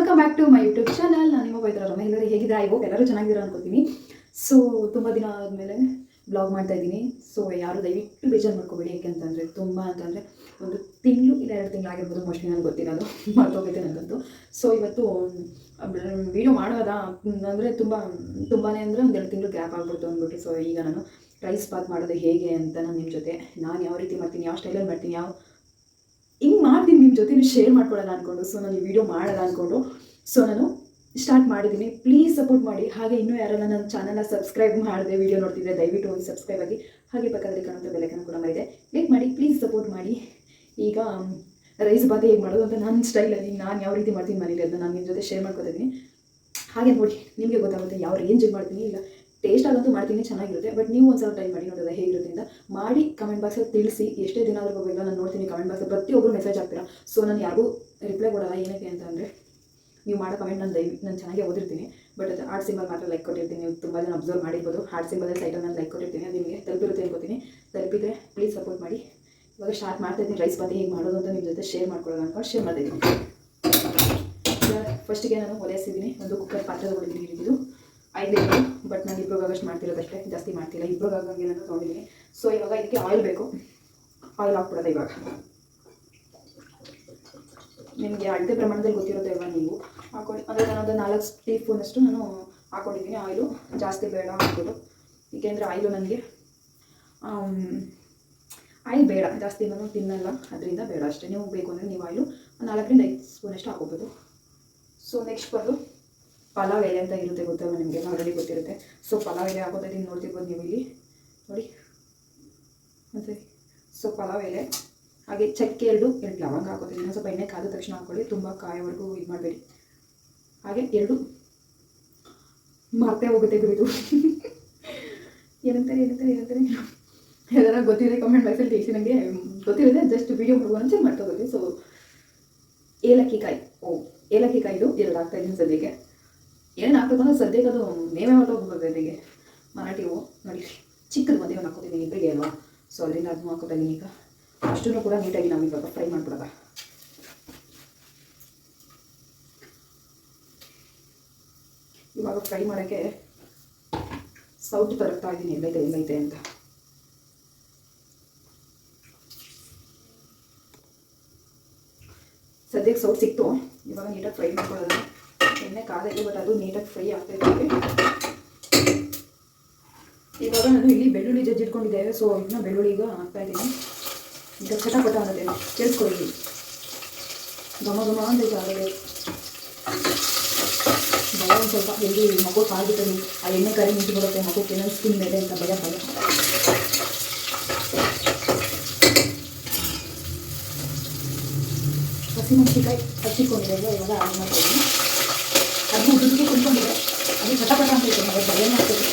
Welcome back to my YouTube channel ನಾನು ನಿಮ್ಮ ರಮ. ಎಲ್ಲರೂ ಹೇಗಿದ್ರೆ ಐ ಹೋಗಿ ಎಲ್ಲರೂ ಚೆನ್ನಾಗಿರೋ ಅನ್ಕೋತೀನಿ. ಸೊ ತುಂಬ ದಿನ ಆದಮೇಲೆ ಬ್ಲಾಗ್ ಮಾಡ್ತಾ ಇದ್ದೀನಿ. ಸೊ ಯಾರು ದಯವಿಟ್ಟು ಬೇಜಾರು ಮಾಡ್ಕೋಬೇಡಿ. ಯಾಕೆಂತಂದರೆ ತುಂಬ ಅಂತಂದರೆ ಒಂದು ತಿಂಗಳು ಇಲ್ಲ ಎರಡು ತಿಂಗಳು ಆಗಿರ್ಬೋದು. ಮೋಸ್ಟ್ಲಿ ನನಗೆ ಗೊತ್ತಿಲ್ಲ ಅದು. ಮರ್ತೋಗೈತೆ ನನಗಂತೂ ಸೊ ಇವತ್ತು ವೀಡಿಯೋ ಮಾಡೋದ ಅಂದರೆ ತುಂಬ ತುಂಬಾ ಅಂದರೆ ಒಂದು ಎರಡು ತಿಂಗಳು ಗ್ಯಾಪ್ ಆಗ್ಬಿಡ್ತು ಅಂದ್ಬಿಟ್ಟು. ಸೊ ಈಗ ನಾನು ರೈಸ್ ಬಾತ್ ಮಾಡೋದು ಹೇಗೆ ಅಂತ ನಾನು ನಿಮ್ಮ ಜೊತೆ. ನಾನು ಯಾವ ರೀತಿ ಮಾಡ್ತೀನಿ? ಯಾವ ಸ್ಟೈಲಲ್ಲಿ ಮಾಡ್ತೀನಿ? ಯಾವ ನಿಮ್ಮ ಜೊತೆ ಶೇರ್ ಮಾಡ್ಕೊಳ್ಳೋಣ ಅಂದ್ಕೊಂಡು ಸೊ ನಾನು ಈ ವಿಡಿಯೋ ಮಾಡೋಣ ಅಂದ್ಕೊಂಡು ಸೊ ನಾನು ಸ್ಟಾರ್ಟ್ ಮಾಡಿದ್ದೀನಿ. ಪ್ಲೀಸ್ ಸಪೋರ್ಟ್ ಮಾಡಿ. ಹಾಗೆ ಇನ್ನೂ ಯಾರೆಲ್ಲ ನನ್ನ ಚಾನಲ್ನ ಸಬ್ಸ್ಕ್ರೈಬ್ ಮಾಡಿದೆ ವಿಡಿಯೋ ನೋಡ್ತಿದ್ರೆ ದಯವಿಟ್ಟು ಒಂದು ಸಬ್ಸ್ಕ್ರೈಬ್ ಆಗಿ. ಹಾಗೆ ಪಕ್ಕದಲ್ಲಿ ಕಾಣುವಂಥ ಬೆಲೆಕನ್ನು ಕೂಡ ಮಾಡಿದೆ. ಕ್ಲಿಕ್ ಮಾಡಿ ಪ್ಲೀಸ್ ಸಪೋರ್ಟ್ ಮಾಡಿ. ಈಗ ರೈಸ್ ಬಾತ್ ಹೇಗೆ ಮಾಡೋದು ಅಂತ ನನ್ನ ಸ್ಟೈಲಲ್ಲಿ ನಾನು ಯಾವ ರೀತಿ ಮಾಡ್ತೀನಿ ಮನೇಲಿ ಅದನ್ನ ನಾನು ನಿಮ್ಮ ಜೊತೆ ಶೇರ್ ಮಾಡ್ಕೊತಿದ್ದೀನಿ ಹಾಗೆ ನೋಡಿ, ನಿಮಗೆ ಗೊತ್ತಾಗುತ್ತೆ, ಯಾವ ರೇಂಜಿಗೆ ಮಾಡ್ತೀನಿ. ಇಲ್ಲ ಟೇಸ್ಟ್ ಆಗಂತೂ ಮಾಡ್ತೀನಿ, ಚೆನ್ನಾಗಿರುತ್ತೆ. ಬಟ್ ನೀವು ಒಂದ್ಸಲ ಟ್ರೈ ಮಾಡಿ ನೋಡೋದು ಹೇಗಿರುತ್ತೆ ಅಂತ ಮಾಡಿ ಕಮೆಂಟ್ ಬಾಕ್ಸಲ್ಲಿ ತಿಳಿಸಿ, ಎಷ್ಟೇ ದಿನ ಆದರೂ ಹೋಗಿಲ್ಲ ನಾನು ನೋಡ್ತೀನಿ ಕಮೆಂಟ್ ಬಾಕ್ಸಲ್ಲಿ ಪ್ರತಿಯೊಬ್ಬರು ಮೆಸೇಜ್ ಹಾಕ್ತೀರಾ? ಸೊ ನಾನು ಯಾರಿಗೂ ರಿಪ್ಲೈ ಕೊಡಲ್ಲ, ಏನಕ್ಕೆ ಅಂತ ಅಂದರೆ ನೀವು ಮಾಡೋ ಕಮೆಂಟ್ ನಾನು ದೈವಿ ನಾನು ಚೆನ್ನಾಗಿ ಓದಿರ್ತೀನಿ. ಬಟ್ ಅದು ಆರ್ಟ್ ಸಿಂಬಲ್ ಮಾತ್ರ ಲೈಕ್ ಕೊಟ್ಟಿರ್ತೀನಿ. ನೀವು ತುಂಬ ಜನ ಅಬ್ಸರ್ವ್ ಮಾಡಿರ್ಬೋದು. ಹಾರ್ಟ್ ಸಿಂಬಲ್ ಸೈಟಲ್ಲಿ ನಾನು ಲೈಕ್ ಕೊಟ್ಟಿರ್ತೀನಿ. ಅದು ನಿಮಗೆ ತಲುಪಿರುತ್ತೆ ಅನ್ಕೋತೀನಿ. ತಲುಪಿದ್ರೆ ಪ್ಲೀಸ್ ಸಪೋರ್ಟ್ ಮಾಡಿ. ಇವಾಗ ಸ್ಟಾರ್ಟ್ ಮಾಡ್ತಾ ರೈಸ್ ಬಾತಿ ಹೇಗೆ ಮಾಡೋದು ಅಂತ ನಿಮ್ಮ ಜೊತೆ ಶೇರ್ ಮಾಡ್ಕೊಳ್ಳೋಣ ಅನ್ಕೊಂಡು ಶೇರ್ ಮಾಡಿದ್ದೀನಿ ಫಸ್ಟಿಗೆ ನಾನು ಒಲೆಸಿದ್ದೀನಿ ಒಂದು ಕುಕ್ಕರ್ ಪಾತ್ರೆ ತೊಗೊಂಡಿದ್ದೀನಿ ಇದು ಐದು ಲೀಟ್ರು ಬಟ್ ನಾನು ಇಬ್ಬರಿಗಾಗಷ್ಟು ಮಾಡ್ತಿರೋದಷ್ಟೇ ಜಾಸ್ತಿ ಮಾಡ್ತಿಲ್ಲ. ಇಬ್ಬರಿಗಾಗಂಗೆ ಅಂತ ತೊಗೊಂಡಿದ್ದೀನಿ ಸೊ ಇವಾಗ ಇದಕ್ಕೆ ಆಯಿಲ್ ಬೇಕು. ಆಯಿಲ್ ಹಾಕ್ಬಿಡೋದು ಇವಾಗ. ನಿಮಗೆ ಅಳತೆ ಪ್ರಮಾಣದಲ್ಲಿ ಗೊತ್ತಿರುತ್ತೆ ಇವಾಗ ನೀವು? ಹಾಕೊಂಡು ಅಂದರೆ ನಾನು ಒಂದು ನಾಲ್ಕು ಟೀ ಸ್ಪೂನಷ್ಟು ನಾನು ಹಾಕೊಂಡಿದ್ದೀನಿ ಆಯಿಲು ಜಾಸ್ತಿ ಬೇಡ ಹಾಕ್ಬಿಟ್ಟು ಏಕೆಂದರೆ ಆಯಿಲು ನನಗೆ ಆಯಿಲ್ ಬೇಡ. ಜಾಸ್ತಿ ನಾನು ತಿನ್ನಲ್ಲ. ಅದರಿಂದ ಬೇಡ ಅಷ್ಟೇ. ನೀವು ಬೇಕು ಅಂದರೆ ನೀವು ಆಯಿಲು ನಾಲ್ಕರಿಂದ ಐದು ಸ್ಪೂನಷ್ಟು ಹಾಕೋಬೋದು ಸೊ ನೆಕ್ಸ್ಟ್ ಬಂದು ಪಲಾವ್ ಎಲೆ ಅಂತ ಇರುತ್ತೆ ಗೊತ್ತಲ್ಲ ನಿಮಗೆ? ಆಲ್ರೆಡಿ ಗೊತ್ತಿರುತ್ತೆ. ಸೊ ಪಲಾವ್ ಎಲೆ ಇದೀನಿ. ನೋಡ್ತಿರ್ಬೋದು ನೀವು ಇಲ್ಲಿ. ನೋಡಿ. ಮತ್ತು ಸೊ ಪಲಾವ್ ಎಲೆ, ಹಾಗೆ ಚಕ್ಕೆ ಎರಡು ಎರಡು ಲವಂಗ ಹಾಕೋತಿದ್ದೀನಿ ಸ್ವಲ್ಪ ಎಣ್ಣೆ ಕಾದ ತಕ್ಷಣ ಹಾಕ್ಕೊಳ್ಳಿ ತುಂಬ ಕಾಯೋವರೆಗೂ ಇದು ಮಾಡಬೇಡಿ. ಹಾಗೆ ಎರಡು ಮರ್ತೇ ಹೋಗುತ್ತೆ ಬಿಡು ಏನಂತಾರೆ ಏನಂತಾರೆ ಏನಂತಾರೆ? ಯಾವ್ದಾರ ಗೊತ್ತಿದೆ ಕಮೆಂಟ್ ಬಾಕ್ಸಲ್ಲಿ ತಿಳಿಸಿ ನನಗೆ ಗೊತ್ತಿರುತ್ತೆ ಜಸ್ಟ್ ವಿಡಿಯೋ ಮಾಡುವ ಮಾಡ್ತಾ ಹೋಗುತ್ತೆ ಸೊ ಏಲಕ್ಕಿ ಕಾಯಿ. ಓ, ಏಲಕ್ಕಿ ಕಾಯಿದು ಎರಡು ಹಾಕ್ತಾ ಇದ್ದೀನಿ ಸದ್ಯಕ್ಕೆ. ಏನು ಅಂದರೆ ಸದ್ಯಕ್ಕೆ ಅದು ಮೇವೆ ಹೊರಟೋಗ್ಬೋದು ಅದಕ್ಕೆ ಮರಾಠಿವು ನೋಡಿ, ಚಿಕ್ಕದು ಮದುವೆ ಹಾಕೋತೀನಿ ಇಬ್ಬರಿಗೆ ಅಲ್ವಾ? ಸೊ ಅದರಿಂದ ಅದನ್ನು ಹಾಕೋತೀನಿ ಈಗ. ಅಷ್ಟೂ ಕೂಡ ನೀಟಾಗಿ ನಾವು ಇವಾಗ ಫ್ರೈ ಮಾಡ್ಬಿಡೋದ? ಇವಾಗ ಫ್ರೈ ಮಾಡೋಕ್ಕೆ ಸೌಟ್ ತರಕ್ತಾ ಇದ್ದೀನಿ. ಎಲ್ಲೈತೆ ಎಲ್ಲೈತೆ ಅಂತ. ಸದ್ಯಕ್ಕೆ ಸೌಟ್ ಸಿಕ್ತು. ಇವಾಗ ನೀಟಾಗಿ ಫ್ರೈ ಮಾಡ್ಕೊಳ್ಳೋದು? ಎಣ್ಣೆ ಕಾದಿದೆ ಬಟ್ ಅದು ನೀಟಾಗಿ ಫ್ರೈ ಆಗ್ತಾ ಇದೆ ಇವಾಗ ನಾನು ಇಲ್ಲಿ ಬೆಳ್ಳುಳ್ಳಿ ಜಜ್ಜಿಟ್ಕೊಂಡಿದ್ದೇವೆ ಸೊ ಇದನ್ನ ಬೆಳ್ಳುಳ್ಳಿ ಈಗ ಹಾಕ್ತಾ ಇದ್ದೀನಿ. ಈಗ ಚಟಪಟ ಅನ್ನೋದೇ ಕೇಳಿಸ್ಕೊಳ್ಳಿ. ಘಮ ಘಮ ಅಂತ ಆಗಲೇ ಭಯ ಒಂದು ಸ್ವಲ್ಪ. ಎಲ್ಲಿ ಮಗು ಕಾಲ್ಬಿಟ್ಟು ಆ ಎಣ್ಣೆ ಕರೆ ನಿಂತು ಬರುತ್ತೆ ಮಗುಕ್ಕೆ ಏನೋ ಸ್ಕಿನ್ ಮೇಲೆ ಅಂತ ಭಯ ಭಯ. ಹಸಿಮೆಣಸಿಕಾಯಿ ಹಚ್ಚಿಕೊಂಡಿದೆ ಇವಾಗ ಆಡ್ ಮಾಡ್ತೀನಿ. ಅದು ಚಟಪಟ ಅಂತ ಇತ್ತು ಭಯ ಮಾಡ್ತೀವಿ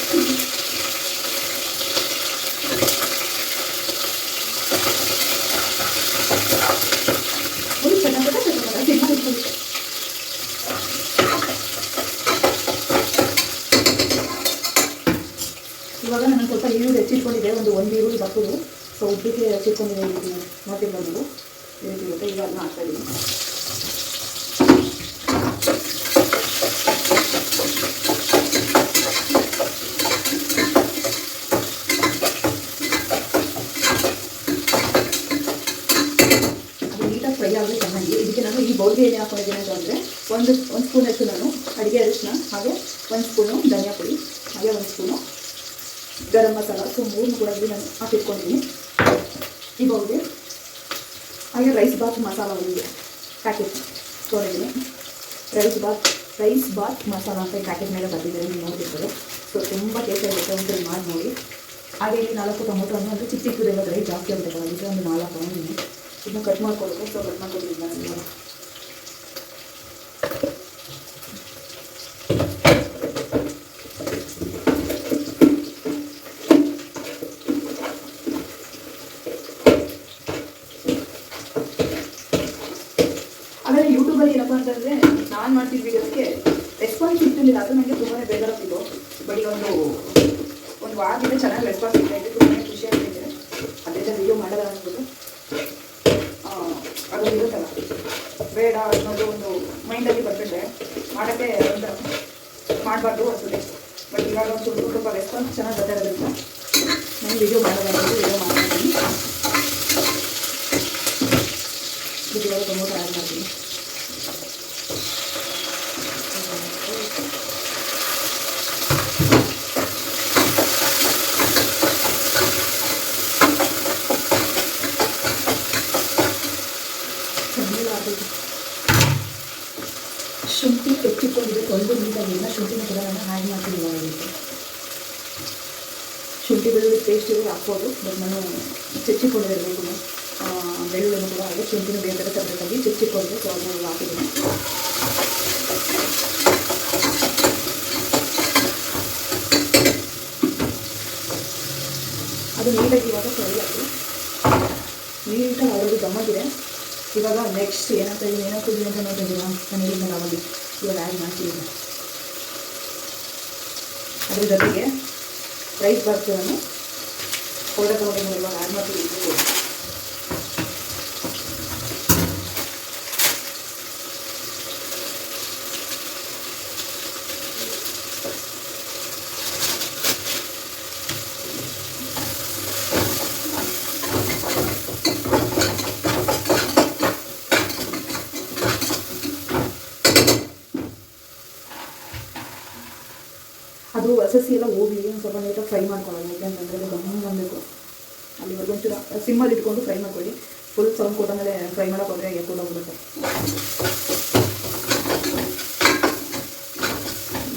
ಒಂದು ಇವಾಗ ನಾನು ಸ್ವಲ್ಪ ಈರುಳ್ಳಿ ಹೆಚ್ಚಿಟ್ಕೊಂಡಿದ್ದೆ, ಒಂದು ಒಂದು ಈರುಳ್ಳಿ ಬರ್ತದೆ ಸೊ ಉದ್ದಕ್ಕೆ ಹೆಚ್ಚಿಟ್ಕೊಂಡಿದ್ದೆ ನೋಡ್ತಿರ್ಬೋದು ನೀವು ಈ ರೀತಿ ಇರುತ್ತೆ, ಈಗ ಅದನ್ನ ಹಾಕ್ತಾ ಇದ್ದೀನಿ ಅದು ನೀಟಾಗಿ ಫ್ರೈ ಆಗಲಿ ಚೆನ್ನಾಗಿ ಇದಕ್ಕೆ ನಾನು ಎಣ್ಣೆ ಹಾಕೊಂಡಿದ್ದೀನಿ ಅಂತ ಅಂದರೆ ಒಂದು ಒಂದು ಸ್ಪೂನ್ ಅಷ್ಟು ನಾನು, ಅಡುಗೆ ಅರಿಶಿನ, ಹಾಗೆ ಒಂದು ಸ್ಪೂನು ಧನಿಯಾ ಪುಡಿ, ಹಾಗೆ ಒಂದು ಸ್ಪೂನು ಗರಂ ಮಸಾಲ ಸೊ ಮೂರು ಕೂಡ ನಾನು ಹಾಕಿಟ್ಕೊಂಡಿದ್ದೀನಿ. ಈ ಬೌಲ್ಗೆ ಹಾಗೆ ರೈಸ್ ಬಾತ್ ಮಸಾಲ ಒಂದು ಪ್ಯಾಕೆಟ್ ತೊಗೊಂಡಿದ್ದೀನಿ rice bath rice bath masala ಅಂತ ಪ್ಯಾಕೆಟ್ ಮೇಲೆ ಬರ್ತಿದ್ದಾರೆ ನೀವು ನೋಡ್ತಿರ್ತಾರೆ ಸೊ ತುಂಬ ಟೇಸ್ಟ್ ಆಗುತ್ತೆ ಒಂದು ಮಾಡಿ ನೋಡಿ. ಹಾಗೆ ಇಲ್ಲಿ ನಾಲ್ಕು ಟೊಮೊಟೊ ಒಂದು ಅಂದರೆ ಚಿಕ್ಕ ಚಿಕ್ಕದೆಲ್ಲ ರೈಸ್ ಜಾಸ್ತಿ ಅಂತ ಒಂದು ನಾಲ್ಕು ಇನ್ನು ಕಟ್ ಮಾಡ್ಕೊಳ್ಬೇಕು ಸೊ ಕಟ್ ಮಾಡ್ಕೊಂಡಿದ್ದೀನಿ ನಾನು ಆಮೇಲೆ ಯೂಟ್ಯೂಬಲ್ಲಿ ಏನಪ್ಪ ಅಂತಂದರೆ ನಾನು ಮಾಡ್ತಿದ್ದ ವೀಡಿಯೋಸ್ಗೆ ರೆಸ್ಪಾನ್ಸ್ ಸಿಗ್ತಿರ್ಲಿಲ್ಲ. ಅದು ನನಗೆ ತುಂಬಾ ಬೇಜಾರಾಗ್ತಿತ್ತು ಬಟ್ ಈಗ ಒಂದು ಒಂದು ವಾರದಿಂದ ಚೆನ್ನಾಗಿ ರೆಸ್ಪಾನ್ಸ್ ಸಿಗ್ತಾ ಇದೆ. ತುಂಬಾ ಖುಷಿ ಆಗ್ತಿದೆ ಅದರಿಂದ ವೀಡಿಯೋ ಮಾಡಲ್ಲ ಅಂದ್ಬಿಟ್ಟು ಅದು ಇರುತ್ತಲ್ಲ. ಬೇಡ, ಅನ್ನೋದು ಒಂದು ಮೈಂಡಲ್ಲಿ ಬಂದ್ಬಿಟ್ರೆ ಮಾಡೋಕ್ಕೆ ಒಂದು ಮಾಡಬಾರ್ದು ಅನ್ಸುತ್ತೆ. ಬಟ್ ಇವಾಗ ಒಂದು ಸ್ವಲ್ಪ ಸ್ವಲ್ಪ ರೆಸ್ಪಾನ್ಸ್ ಚೆನ್ನಾಗಿ ಬರ್ತಾ ಇರೋದ್ರಿಂದ ನಾನು ವಿಡಿಯೋ ಮಾಡೋದು ವಿಡಿಯೋ ಮಾಡ್ತೀನಿ ಇವಾಗ ತುಂಬ ಟ್ರಾಯ್ ಮಾಡ್ತೀನಿ ಕಮ್ಮಿಲ್ಲ ಆಗಬೇಕು ಶುಂಠಿ ಹೆಚ್ಚಿಕೊಂಡಿದ್ದು ತೊಳೆದು ನೀಟಾಗಿಲ್ಲ ಶುಂಠಿನ ಕೂಡ ನಾನು ಆ್ಯಡ್ ಮಾಡ್ತೀನಿ ಇವಾಗ ಶುಂಠಿ ಬೆಳ್ಳುಳ್ಳಿ ಪೇಸ್ಟ್ ಇರೋ ಹಾಕ್ಬೋದು ಬಟ್ ನಾನು ಹೆಚ್ಚಿಕೊಂಡಿರಬೇಕು ಬೆಳ್ಳುಳ್ಳಿನೂ ಕೂಡ ಹಾಗೆ, ಶುಂಠಿನ ಬೇರೆ ಥರ ತರಬೇಕಾಗಿ ಚಚ್ಚಿಕೊಂಡು ಸೊ ಹಾಕಿದ್ದೀನಿ. ಅದು ನೀಟಾಗಿ ಇವಾಗ ಫ್ರೈ ಆಯಿತು. ನೀಟಾಗಿ ಅದರದ್ದು ಗಮ್ಮಗಿದೆ ಇವಾಗ ನೆಕ್ಸ್ಟ್ ಏನಂತ ಇದೆ ಅಂತ ನೋಡಿದ್ದೀರಾ ನಾನು ಅವಾಗ ಇವಾಗ ಆ್ಯಡ್ ಮಾಡ್ತೀನಿ ಅದ್ರ ಜೊತೆಗೆ ರೈಸ್ ಬಾಕ್ಸನ್ನು ಪೌಡರ್ ತಗೊಂಡು ಇವಾಗ ಆ್ಯಡ್ ಮಾಡ್ತೀನಿ ಇದು ಅದು ಹಸಸಿ ಎಲ್ಲ ಹೋಗಿ ಒಂದು ಸ್ವಲ್ಪ ನೀಟಾಗಿ ಫ್ರೈ ಮಾಡ್ಕೊಳ್ಳೋದು ಯಾಕೆಂತಂದರೆ ಅದು ಗಮ್ಮ ಬಂದಬೇಕು ಅಲ್ಲಿವರೆಗೂ ಒಂಚೂರು ಸಿಮ್ಮಲ್ಲಿ ಇಟ್ಕೊಂಡು ಫ್ರೈ ಮಾಡ್ಕೊಳ್ಳಿ ಫುಲ್ ಸೌಂಡ್ ಕೊಟ್ಟ ಮೇಲೆ ಫ್ರೈ ಮಾಡೋಕೆ ಹೋದರೆ ಎತ್ಕೊಂಡು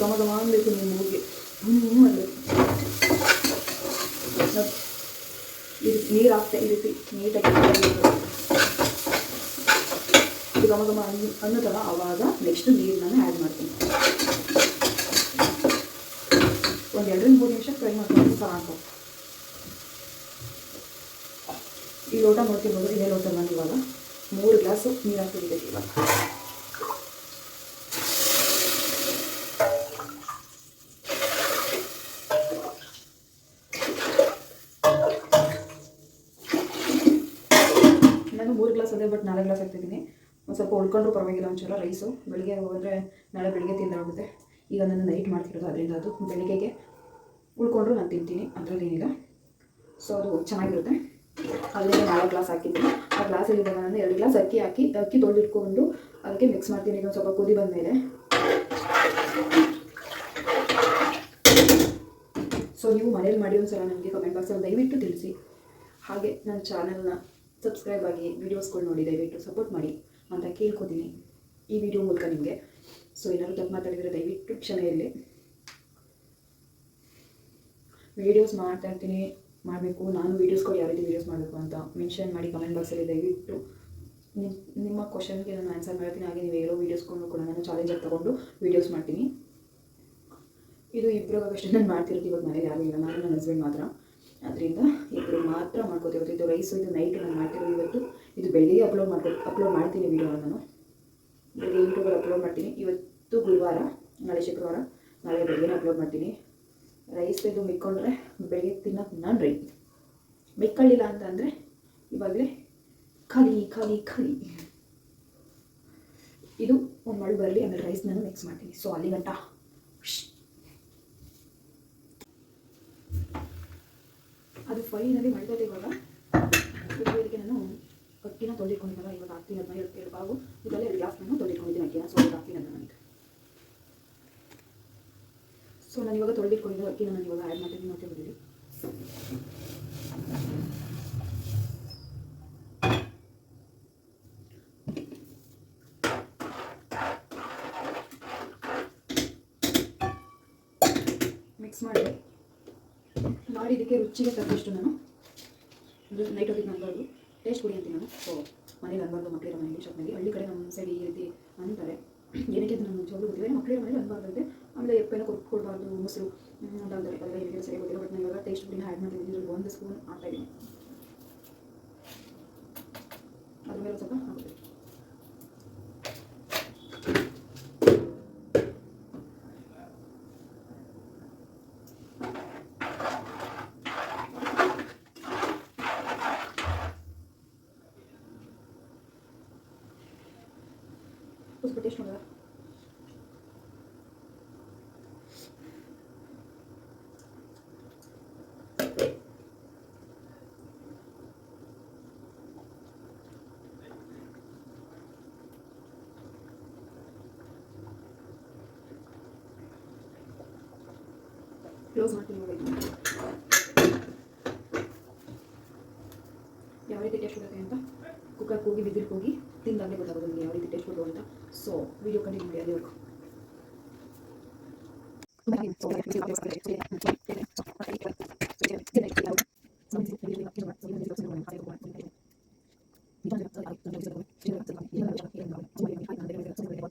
ಗಮ ಗಮ ಅನ್ಬೇಕು ನಿಮ್ಮ ಮೂಗಿಗೆ ಹ್ಞೂ ಅನ್ಬೇಕು ನೋಡಿ, ಈ ರೀತಿ ನೀರು ಹಾಕ್ತಾ ಈ ರೀತಿ ನೀಟಾಗಿ ಇದು ಗಮ ಗಮ ಅನ್ ಅನ್ನೋದಲ್ಲ ಆವಾಗ ನೆಕ್ಸ್ಟ್ ನೀರನ್ನ ಆ್ಯಡ್ ಮಾಡ್ತೀನಿ ಒಂದು ಎರಡರಿಂದ ಮೂರು ನಿಮಿಷ ಫ್ರೈ ಮಾಡ್ಕೊಂಡು ಸಾಕು ಈ ಲೋಟ ನೋಡ್ತಿರ್ಬೋದು ಇದೇ ಲೋಟ ನಾನು ಇವಾಗ. ಮೂರು ಗ್ಲಾಸು ನೀರು ಹಾಕ್ತಿದ್ದೆ ಇವಾಗ. ನಾನು ಮೂರು ಗ್ಲಾಸ್ ಅದೇ, ಬಟ್ ನಾಲ್ಕು ಗ್ಲಾಸ್ ಹಾಕ್ತಿದ್ದೀನಿ. ಒಂದು ಸ್ವಲ್ಪ ಉಳ್ಕೊಂಡ್ರು ಪರವಾಗಿಲ್ಲ, ಒಂಚೂರು ರೈಸು ಬೆಳಿಗ್ಗೆ ಹೋದರೆ ನಾಳೆ ಬೆಳಿಗ್ಗೆ ತಿಂದಾಗುತ್ತೆ ಈಗ ನಾನು ನೈಟ್ ಮಾಡ್ತಿರೋದು, ಅದರಿಂದ ಅದು. ಬೆಳಿಗ್ಗೆಗೆ ಉಳ್ಕೊಂಡ್ರು, ನಾನು ತಿಂತೀನಿ. ಅದರಲ್ಲಿ ಏನಿಲ್ಲ ಸೊ ಅದು ಚೆನ್ನಾಗಿರುತ್ತೆ. ಅದರಿಂದ ನಾಲ್ಕು ಗ್ಲಾಸ್ ಹಾಕಿದ್ದೀನಿ. ಆ ಗ್ಲಾಸಲ್ಲಿ ಇದ್ದಾಗ ನಾನು ಎರಡು ಗ್ಲಾಸ್ ಅಕ್ಕಿ ಹಾಕಿ, ಅಕ್ಕಿ ತೊಳೆದಿಟ್ಕೊಂಡು ಅದಕ್ಕೆ ಮಿಕ್ಸ್ ಮಾಡ್ತೀನಿ. ಈಗ ಸ್ವಲ್ಪ ಕುದಿ ಬಂದಮೇಲೆ. ಸೊ ನೀವು ಮನೇಲಿ ಮಾಡಿ ಒಂದು ಸಲ ನನಗೆ ಕಮೆಂಟ್ ಬಾಕ್ಸಲ್ಲಿ ದಯವಿಟ್ಟು ತಿಳಿಸಿ. ಹಾಗೆ ನನ್ನ ಚಾನಲ್ನ ಸಬ್ಸ್ಕ್ರೈಬ್ ಆಗಿ ವೀಡಿಯೋಸ್ಗಳು ನೋಡಿ ದಯವಿಟ್ಟು ಸಪೋರ್ಟ್ ಮಾಡಿ ಅಂತ ಕೇಳ್ಕೊತೀನಿ ಈ ವಿಡಿಯೋ ಮೂಲಕ ನಿಮಗೆ. ಸೊ ಏನಾದರೂ ತಪ್ಪು ಮಾತಾಡಿದರೆ ದಯವಿಟ್ಟು ಕ್ಷಮೆ ಇರಲಿ ವೀಡಿಯೋಸ್ ಮಾಡ್ತಾ ಇರ್ತೀನಿ, ಮಾಡಬೇಕು. ನಾನು ವೀಡಿಯೋಸ್ಗಳು ಯಾವ ರೀತಿ ವೀಡಿಯೋಸ್ ಮಾಡಬೇಕು ಅಂತ ಮೆನ್ಷನ್ ಮಾಡಿ ಕಮೆಂಟ್ ಬಾಕ್ಸಲ್ಲಿ ದಯವಿಟ್ಟು ನಿಮ್ಮ ನಿಮ್ಮ ಕ್ವಶನ್ಗೆ ನಾನು ಆನ್ಸರ್ ಮಾಡ್ತೀನಿ. ಹಾಗೆ ನೀವು ಹೇಳೋ ವೀಡಿಯೋಸ್ಗಳನ್ನು ಕೂಡ ನಾನು ಚಾಲೆಂಜಾಗಿ ತೊಗೊಂಡು ವೀಡಿಯೋಸ್ ಮಾಡ್ತೀನಿ. ಇದು ಇಬ್ಬರಿಗಷ್ಟೇ ನಾನು ಮಾಡ್ತಿರೋದು, ಇವಾಗ ಮನೇಲಿ ಯಾರೂ ಇಲ್ಲ. ನಾನು ನನ್ನ ಹಸ್ಬೆಂಡ್ ಮಾತ್ರ. ಅದರಿಂದ ಇಬ್ಬರು ಮಾತ್ರ ಮಾಡ್ಕೋತಿರೋದು ಇದು ರೈಸು ಇದು ನೈಟ್ ನಾನು ಮಾಡ್ತಿರೋದು ಇವತ್ತು. ಇದು ಬೆಳಿಗ್ಗೆ ಅಪ್ಲೋಡ್ ಮಾಡ್ಕೊ ಅಪ್ಲೋಡ್ ಮಾಡ್ತೀನಿ ವೀಡಿಯೋನ ನಾನು. ಬೆಳಿಗ್ಗೆ ಯೂಟ್ಯೂಬಲ್ಲಿ ಅಪ್ಲೋಡ್ ಮಾಡ್ತೀನಿ. ಇವತ್ತು ಗುರುವಾರ, ನಾಳೆ ಶುಕ್ರವಾರ, ನಾಳೆ ಬೆಳಿಗ್ಗೆ ಅಪ್ಲೋಡ್ ಮಾಡ್ತೀನಿ. ರೈಸ್ ಇದು ಮಿಕ್ಕೊಂಡ್ರೆ ಬೆಳಿಗ್ಗೆ ತಿನ್ನೋಕೆ ನಾನು ರೆಡಿ ಮಿಕ್ಕೊಳ್ಳಿಲ್ಲ ಅಂತಂದರೆ ಇವಾಗಲೇ ಖಾಲಿ ಖಾಲಿ ಖಾಲಿ. ಇದು ಒಂದು ಮಳೆ ಬರಲಿ ಆಮೇಲೆ ರೈಸ್ ನಾನು ಮಿಕ್ಸ್ ಮಾಡ್ತೀನಿ. ಸೊ ಅಲ್ಲಿ ಗಂಟ. ಅದು ಫೈನಲಿ ಮಳೆ ಇವಾಗ. ನಾನು ಅಕ್ಕಿನ ತೊಳೆದಿಟ್ಕೊಂಡಿದ್ದಲ್ಲ ಇವಾಗ ಹಾಕ್ತೀನಿ ಅದನ್ನ ಎರಡು ಬಾವು ಇದೆಲ್ಲ ಎರಡು ಗ್ಲಾಸ್ ನಾನು ತೊಳೆದಿಟ್ಕೊಂಡಿದ್ದೀನಿ ಅಕ್ಕಿನ ಸೊ ಅದು ಹಾಕ್ತೀನಿ ಅದನ್ನ ನನಗೆ ತೊಳೆದಿಟ್ಕೊಂಡಿದ್ದ ಅಕ್ಕಿನ ನಾನು ಇವಾಗ ಆ್ಯಡ್ ಮಾಡ್ತೀನಿ ಮತ್ತೆ ಬಂದಿರಿ ಮಿಕ್ಸ್ ಮಾಡಿ. ಮಾಡಿ ಇದಕ್ಕೆ ರುಚಿಗೆ ತಕ್ಕಷ್ಟು ನಾನು ನೈಟ್ ಹೊತ್ತಿಗೆ ನಂಬಾರ್ದು ಟೇಸ್ಟ್ ಕುಡಿ ಅಂತೀನಿ ನಾನು. ಸೊ ಮನೇಲಿ ಅನ್ಬಾರ್ದು ಮಕ್ಕಳಿರೋ ಮನೇಲಿ ಶಾಪ್ನಲ್ಲಿ ಹಳ್ಳಿ ಕಡೆ ನಮ್ಮ ಸೈಡ್ ಈ ರೀತಿ ಅಂತಾರೆ. ಏನಕ್ಕೆ ಅದು ನಮ್ಮ ಜೋಲು ಗೊತ್ತಿಲ್ಲ ಮಕ್ಕಳಿಗೆ ಮನೇಲಿ ಅನ್ಬಾರ್ದಂತೆ ಆಮೇಲೆ ಎಪ್ಪೆಲ್ಲ ಕೊಟ್ಟು ಕೊಡಬಾರ್ದು, ಮೊಸರು ಅಂತ ಅಂದರೆ ಅದೆಲ್ಲ ಏನಿದೆ ಸರಿ ಗೊತ್ತಿಲ್ಲ, ಬಟ್ ನಾನು ಇವಾಗ ಟೇಸ್ಟ್ ಬಿಡಿ ಆ್ಯಡ್ ಮಾಡ್ತಿದ್ದೀನಿ ಒಂದು ಸ್ಪೂನ್ ಹಾಕ್ತಾ ಇದ್ದೀನಿ ಅದ್ರ ಮೇಲೆ ಸ್ವಲ್ಪ Bill's working late. ಯಾವ ರೀತಿ ಟೇಸ್ಟ್ ಕೊಡುತ್ತೆ ಅಂತ ಕುಕ್ಕರ್ ಹೋಗಿ ಬಿದ್ದಿಗೆ ಹೋಗಿ ತಿಂದಾಗಲೇ ಗೊತ್ತಾಗೋದು ನಿಮಗೆ ಯಾವ ರೀತಿ ಟೇಸ್ಟ್ ಕೊಡು ಅಂತ ಸೊ ವಿಡಿಯೋ ಕಂಟಿನ್ಯೂ ಮಾಡಿ ಅಲ್ಲಿವರೆಗೂ Thank you.